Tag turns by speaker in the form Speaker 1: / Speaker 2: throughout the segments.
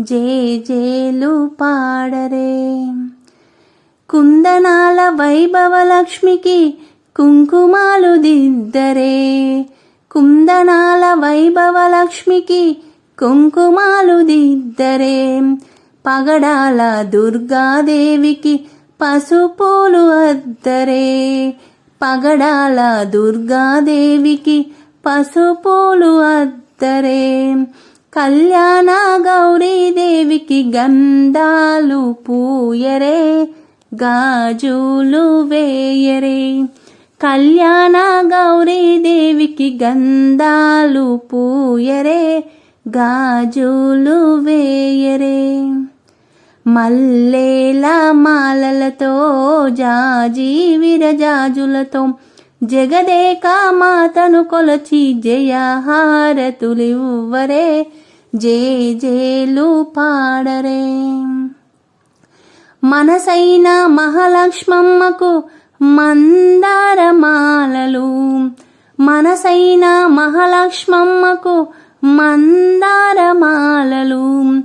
Speaker 1: జే జేలు పాడరే. కుందనాల వైభవ లక్ష్మికి కుంకుమాలు దిద్దరే. కుందనాల వైభవ లక్ష్మికి కుంకుమాలు దిద్దరే. పగడాల దుర్గాదేవికి పసుపూలు అద్దరే. పగడాల దుర్గాదేవికి పసుపూలు అద్దరే. కళ్యాణ గౌరీ దేవికి గంధాలు పూయరే గాజులు వేయరే. కళ్యాణ గౌరీ దేవికి గంధాలు పూయరే గాజులు వేయరే. మల్లేల మాలలతో జాజీ విరజాజులతో జగదేక మాతను కొలచి జయహారతులివ్వరే. జే జేలు పాడరే. మనసైన మహాలక్ష్మమ్మకు మందారమాలలు. మనసైన మహాలక్ష్మమ్మకు మందారమాలలు.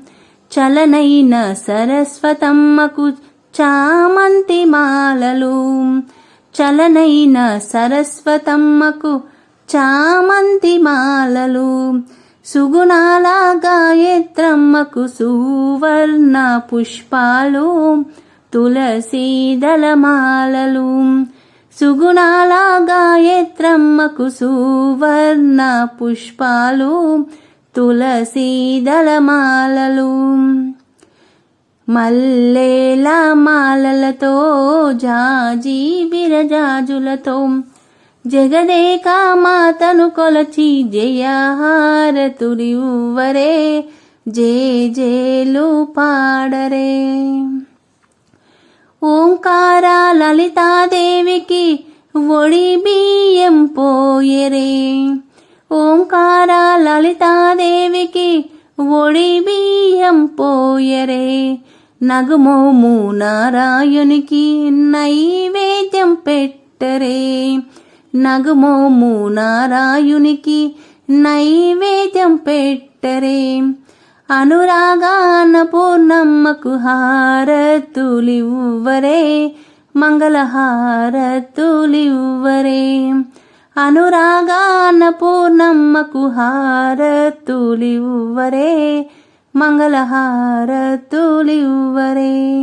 Speaker 1: చలనైన సరస్వతమ్మకు చామంతి మాలలు. చలనైన సరస్వతమ్మకు చామంతి మాలలు. సుగుణాల గాయత్రమ్మకు సువర్ణ పుష్పాలు తులసి దళమాలలు. సుగుణాల గాయత్రమ్మకు సువర్ణ పుష్పాలు తులసి దళమాలలు. మల్లేల మాలలతో జాజీ విరజాజులతో జగదేక మాతను కొలచి జయహారతులివ్వరే జే జేలు పాడరే ఓంకార లలితాదేవికి ఒడి బియ్యం పోయరే ఓంకార లలితాదేవికి ఒడి బియ్యం పోయరే. నగమోము నారాయణునికి నైవేద్యం పెట్టరే నగమోము నారాయునికి నైవేద్యం పెట్టరే. అనురాగాన పూర్ణమ్మకు హారతులివ్వరే. మంగళహారతులివ్వరే. అనురాగాన పూర్ణమ్మకు హారతులివ్వరే. మంగళహారతులివ్వరే.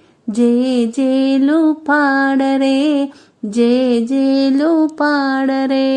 Speaker 1: जेलपाडरे जेल पाडरे